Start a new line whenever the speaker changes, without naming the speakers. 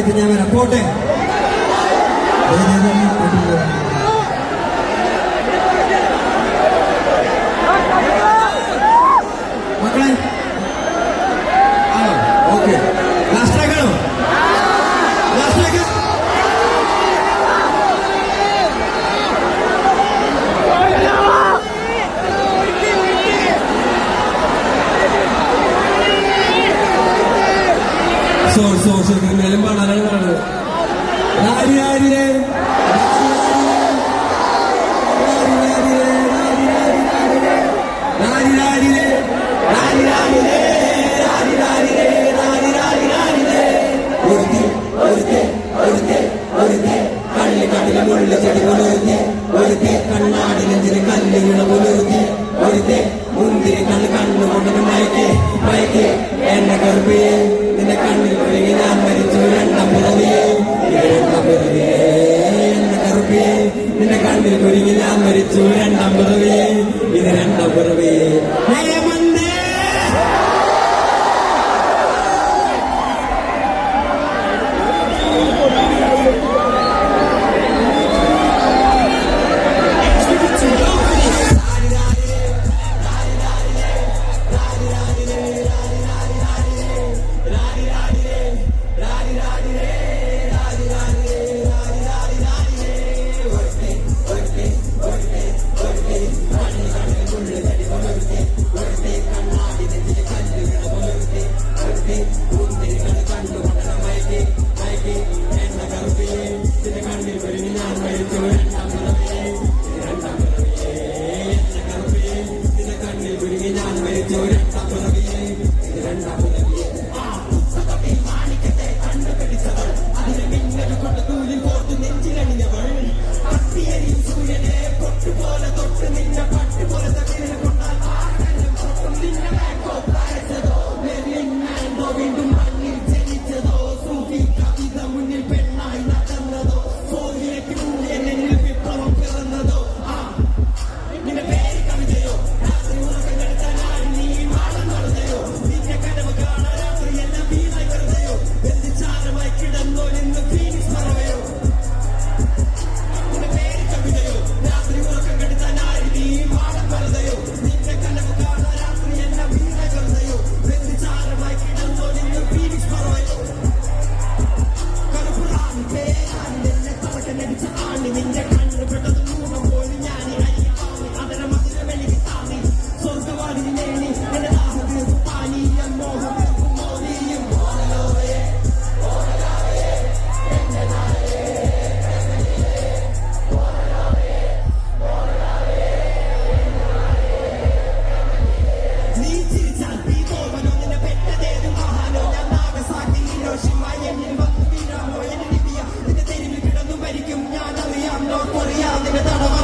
സമയത്ത് ഞാൻ വരാം. പോട്ടെ? സോറി സോറി സോറി നിലം പാടാനാണ് കാണുന്നത് ആര്യാരിലെ കണ്ണിലെ ചെടി പുലർത്തി ഒരുത്തെ കണ്ണാടിനെഞ്ചിന് കല്ലുകൾ പുലർത്തി ഒരുത്തെ മുന്തിരി കണ്ണ് കണ്ണുകൊണ്ട് മയക്കേ മയക്കേ എന്നെ കറുപ്പിയേ
Bueno, in the കണ്ണൂർ പൊറിയാതിന്റെ തടവ